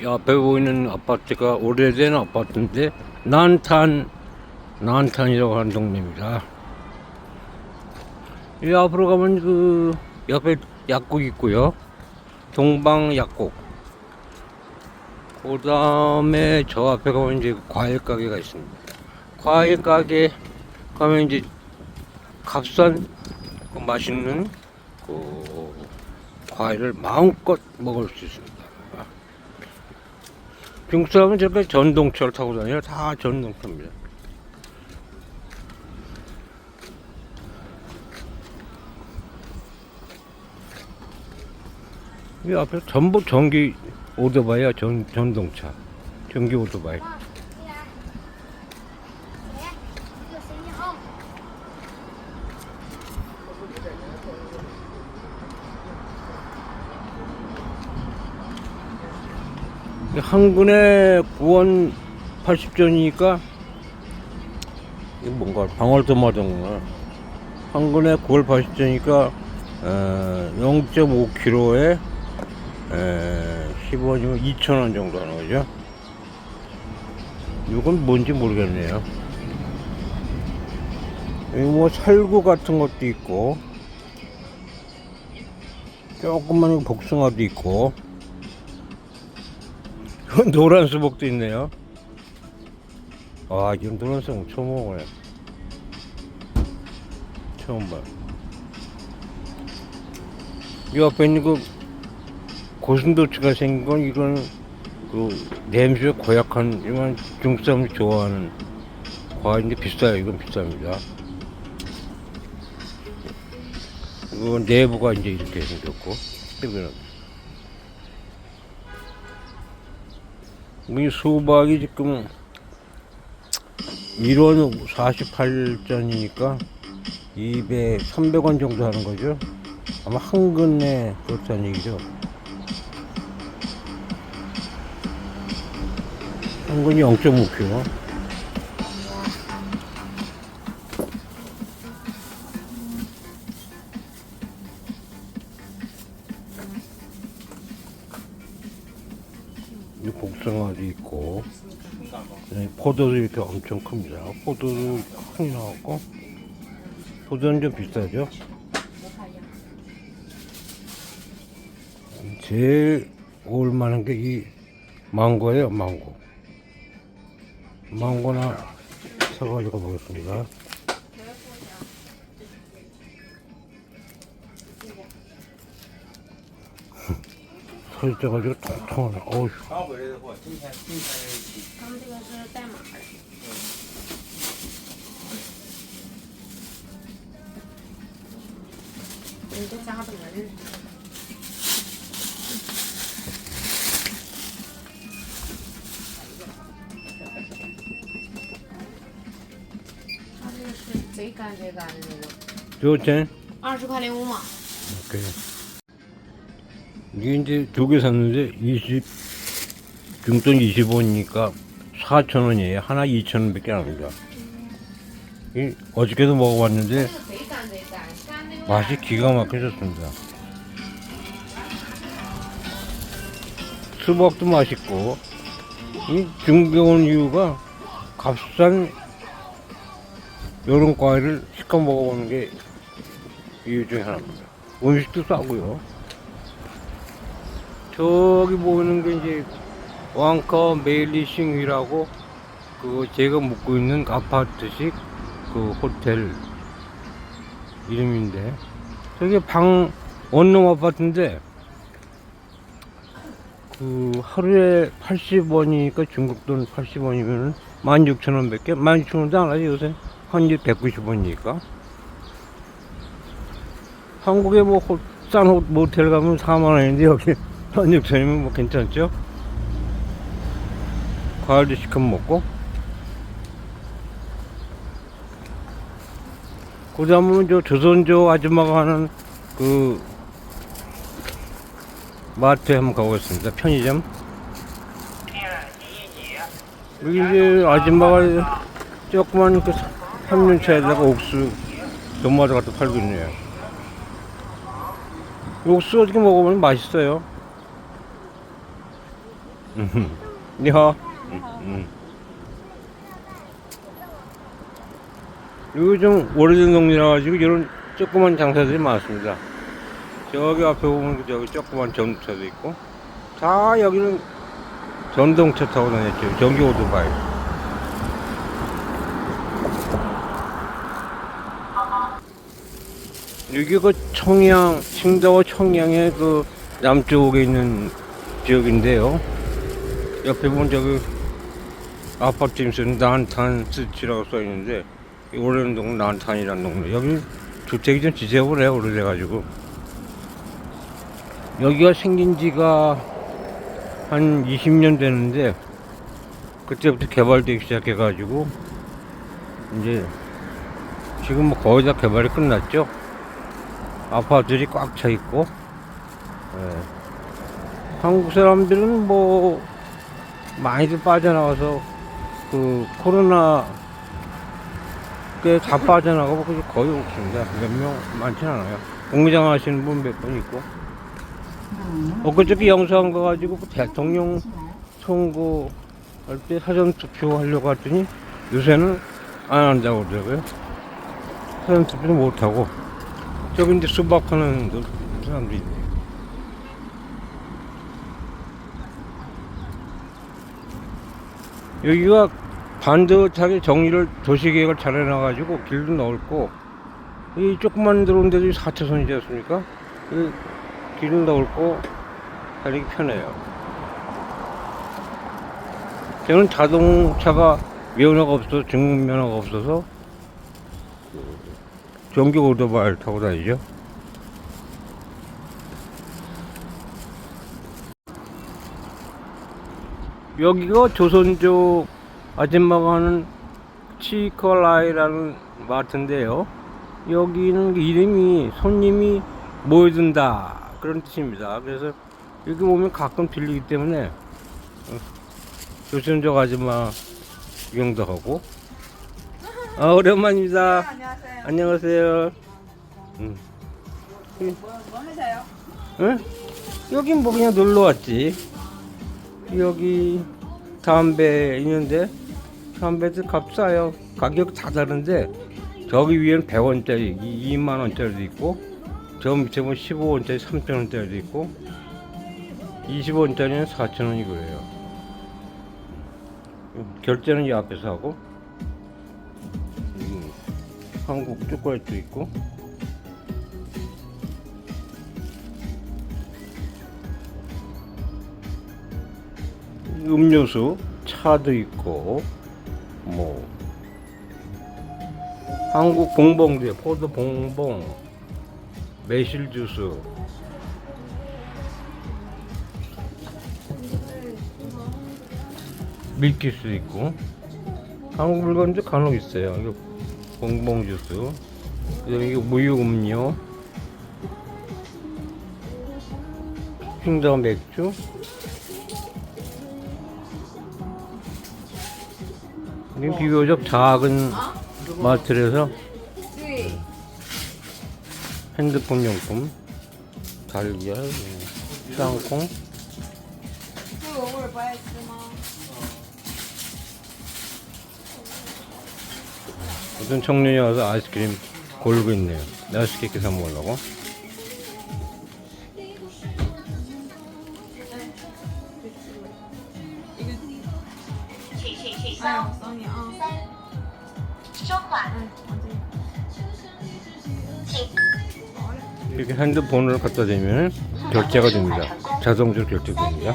이 앞에 보이는 아파트가 오래된 아파트인데 난탄 난탄이라고 하는 동네입니다. 이 앞으로 가면 그 옆에 약국 있고요. 동방 약국. 그 다음에 저 앞에 가면 이제 과일 가게가 있습니다. 과일 가게 가면 이제 값싼 그 맛있는 그 과일을 마음껏 먹을 수 있습니다. 중국 사람은 저렇게 전동차를 타고 다녀요. 다 전동차입니다. 이 앞에 전부 전기 오토바이야, 전, 전동차. 전기 오토바이. 한 근에 9원 80전이니까 이거 뭔가 방울토마토인가? 한 근에 9월 80전이니까 어, 0.5kg에 10원이면 2,000원 정도 하는 거죠? 이건 뭔지 모르겠네요. 여기 뭐 살구 같은 것도 있고 조그만 복숭아도 있고 노란 수복도 있네요. 아, 지금 노란 수복 처음 먹어요. 처음 봐. 이 앞에 있는 그 고슴도치가 생긴 건 이건 그 냄새 고약한 이만 사람들이 좋아하는 과일인데 비싸요. 이건 비쌉니다. 이거 내부가 이제 이렇게 생겼고 이 수박이 지금 1원 48전이니까 200, 300원 정도 하는 거죠. 아마 한 근에 그렇다는 얘기죠. 한 근이 0.5kg. 포도도 이렇게 엄청 큽니다. 포도도 크게 나왔고 포도는 좀 비싸죠. 제일 올만한 게 이 망고예요, 망고. 망고나 사가지고 보겠습니다. 这个就痛痛的，哦哟。刚回来的货，今天今天。他们这个是代码的。你这家怎么认识？贼干贼干的那个，多少？二十块零五毛。给、 이게 이제 두 개 샀는데 20 중돈 25니까 4,000원이에요. 하나 2,000원밖에 안 합니다. 이 어저께도 먹어봤는데 맛이 기가 막혀졌습니다. 수박도 맛있고 이 중병원 이유가 값싼 요런 과일을 시켜 먹어보는 게 이유 중에 하나입니다. 음식도 싸고요. 저기 보이는 게 이제 왕커 메일리싱이라고 그 제가 묵고 있는 아파트식 그 호텔 이름인데. 저게 방 원룸 아파트인데 그 하루에 80원이니까 중국 돈 80원이면은 16,000원 밖에? 16,000원도 안 하지 요새. 한지 190원이니까. 한국에 뭐싼 모텔 가면 4만 원인데 여기 16,000원이면 뭐 괜찮죠? 과일도 시켜 먹고 그 다음은 저 조선조 아줌마가 하는 그 마트에 한번 가보겠습니다. 편의점. 여기 이제 아줌마가 조그만 그 3년차에다가 옥수, 도마도 갖다 팔고 있네요. 옥수 어떻게 먹어보면 맛있어요. 음. 여기 좀 오래된 동네라 가지고 이런 조그만 장사들이 많습니다. 저기 앞에 보면 저기 조그만 전차도 있고 다 여기는 전동차 타고 다녔죠. 전기 오토바이. 여기가 청양,青岛 청양의 그 남쪽에 있는 지역인데요. 옆에 보면 저기 아파트 임수는 난탄 스치라고 써 있는데 이 오래된 동네 난탄이라는 동네. 여기 주택이 좀 지저분해 오래돼가지고 여기가 생긴 지가 한 20년 되는데 그때부터 개발되기 시작해가지고 이제 지금 뭐 거의 다 개발이 끝났죠. 아파트들이 꽉 차 있고 예. 한국 사람들은 뭐 많이들 빠져나와서 그 코로나 꽤다 빠져나가고 거의 없습니다. 몇 명 많진 않아요. 공장 하시는 분 몇 분 있고 엊그저께 영상 가가지고 그 대통령 선거 할 때 사전 투표 하려고 했더니 요새는 안 한다고 그러더라고요. 사전 투표도 못 하고 저기 이제 수박하는 사람들이 있네. 여기가 반듯하게 정리를 도시계획을 잘 해놔가지고 길도 넓고 이 조금만 들어온 데도 4차선이지 않습니까? 이 길은 넓고 달리기 편해요. 저는 자동차가 면허가 없어서 중급 면허가 없어서 그 전기 오토바이를 타고 다니죠. 여기가 조선족 아줌마가 하는 치컬라이라는 마트인데요. 여기는 이름이 손님이 모여든다 그런 뜻입니다. 그래서 여기 오면 가끔 들리기 때문에 어, 조선족 아줌마 구경도 하고. 아 오랜만입니다. 안녕하세요. 안녕하세요. 음. 뭐, 뭐 하세요? 응? 여긴 뭐 그냥 놀러 왔지. 여기 담배 있는데 담배도 값싸요. 가격 다 다른데 저기 위에는 100원짜리, 2만 원짜리도 있고 저 밑에 보면 15원짜리, 3,000원짜리도 있고 20원짜리는 4,000원이 그래요. 결제는 이 앞에서 하고 음, 한국 초콜릿도 있고 음료수, 차도 있고, 뭐, 한국 봉봉도 있고, 포도 봉봉, 매실 주스, 밀키스 있고, 한국 물건도 간혹 있어요. 이거 봉봉 주스, 그다음에 이거 무유 음료, 핑더 맥주, 여기 비교적 작은 마트에서 핸드폰 용품, 달걀, 땅콩. 어떤 청년이 와서 아이스크림 고르고 있네요. 맛있게 계산 먹으려고. 이렇게 핸드폰을 갖다 대면 결제가 됩니다. 자동으로 결제됩니다.